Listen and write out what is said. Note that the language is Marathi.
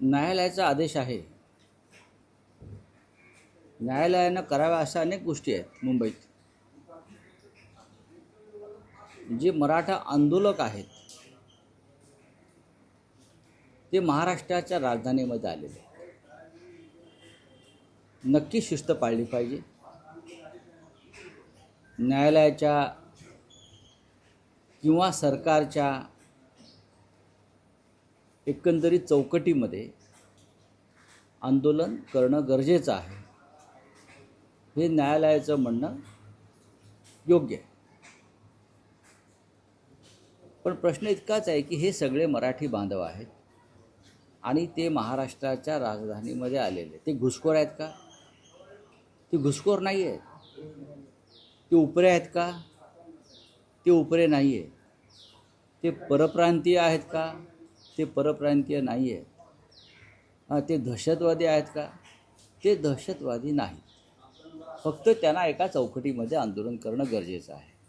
न्यायालयाचा आदेश आहे. न्यायालयानं कराव्या अशा अनेक गोष्टी आहेत मुंबईत. जे मराठा आंदोलक आहेत ते महाराष्ट्राच्या राजधानीमध्ये आलेले नक्की शिस्त पाळली पाहिजे. न्यायालयाच्या किंवा सरकारच्या एकंदरीत चौकटीमध्ये आंदोलन करणं गरजेचं आहे. हे न्यायालयाचं म्हणणं योग्य आहे. पण प्रश्न इतकाच आहे की हे सगळे मराठी बांधव आहेत आणि ते महाराष्ट्राच्या राजधानीमध्ये आलेले ते घुसखोर आहेत का? ते घुसखोर नाही आहेत. ते उपरे आहेत का? ते उपरे नाही आहेत. ते परप्रांतीय आहेत का? ते परप्रांतीय नाही आहेत हां ते दहशतवादी आहेत का? ते दहशतवादी नाहीत. फक्त त्यांना एका चौकटीमध्ये आंदोलन करणं गरजेचं आहे.